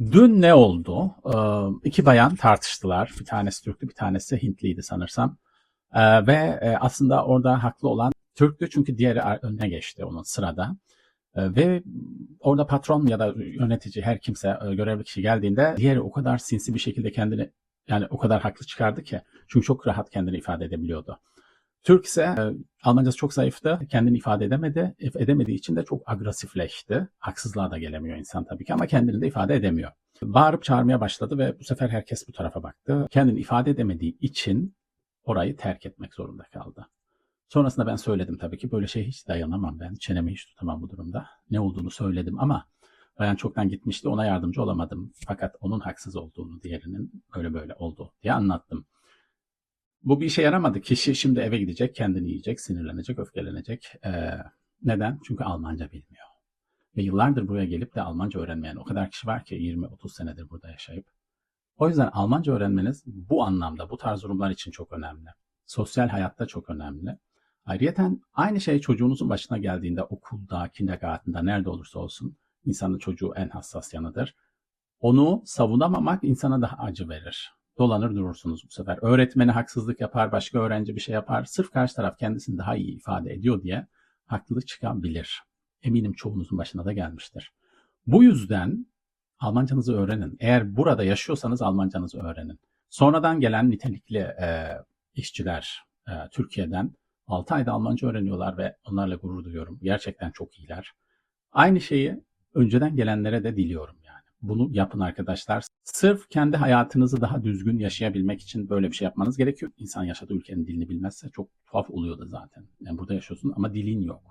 Dün ne oldu? Ee, iki bayan tartıştılar. Bir tanesi Türktü, bir tanesi Hintliydi sanırsam. Ee, ve e, aslında orada haklı olan Türktü çünkü diğeri önüne geçti onun sırada. Ee, ve orada patron ya da yönetici her kimse e, görevli kişi geldiğinde diğeri o kadar sinsi bir şekilde kendini yani o kadar haklı çıkardı ki. Çünkü çok rahat kendini ifade edebiliyordu. Türk ise e, Almancası çok zayıftı. Kendini ifade edemedi. Ef- Edemediği için de çok agresifleşti. Haksızlığa da gelemiyor insan tabii ki ama kendini de ifade edemiyor. Bağırıp çağırmaya başladı ve bu sefer herkes bu tarafa baktı. Kendini ifade edemediği için orayı terk etmek zorunda kaldı. Sonrasında ben söyledim tabii ki böyle şey hiç dayanamam ben. Çenemi hiç tutamam bu durumda. Ne olduğunu söyledim ama bayan çoktan gitmişti ona yardımcı olamadım. Fakat onun haksız olduğunu diğerinin böyle böyle oldu diye anlattım. Bu bir işe yaramadı. Kişi şimdi eve gidecek, kendini yiyecek, sinirlenecek, öfkelenecek. Ee, neden? Çünkü Almanca bilmiyor. Ve yıllardır buraya gelip de Almanca öğrenmeyen o kadar kişi var ki 20-30 senedir burada yaşayıp. O yüzden Almanca öğrenmeniz bu anlamda, bu tarz durumlar için çok önemli. Sosyal hayatta çok önemli. Ayrıca aynı şey çocuğunuzun başına geldiğinde okulda, kindergarten'da, nerede olursa olsun insanın çocuğu en hassas yanıdır. Onu savunamamak insana daha acı verir. Dolanır durursunuz bu sefer. Öğretmeni haksızlık yapar, başka öğrenci bir şey yapar. Sırf karşı taraf kendisini daha iyi ifade ediyor diye haklılık çıkabilir. Eminim çoğunuzun başına da gelmiştir. Bu yüzden Almancanızı öğrenin. Eğer burada yaşıyorsanız Almancanızı öğrenin. Sonradan gelen nitelikli e, işçiler e, Türkiye'den 6 ayda Almanca öğreniyorlar ve onlarla gurur duyuyorum. Gerçekten çok iyiler. Aynı şeyi önceden gelenlere de diliyorum. Bunu yapın arkadaşlar. Sırf kendi hayatınızı daha düzgün yaşayabilmek için böyle bir şey yapmanız gerekiyor. İnsan yaşadığı ülkenin dilini bilmezse çok tuhaf oluyor da zaten. Yani burada yaşıyorsun ama dilin yok.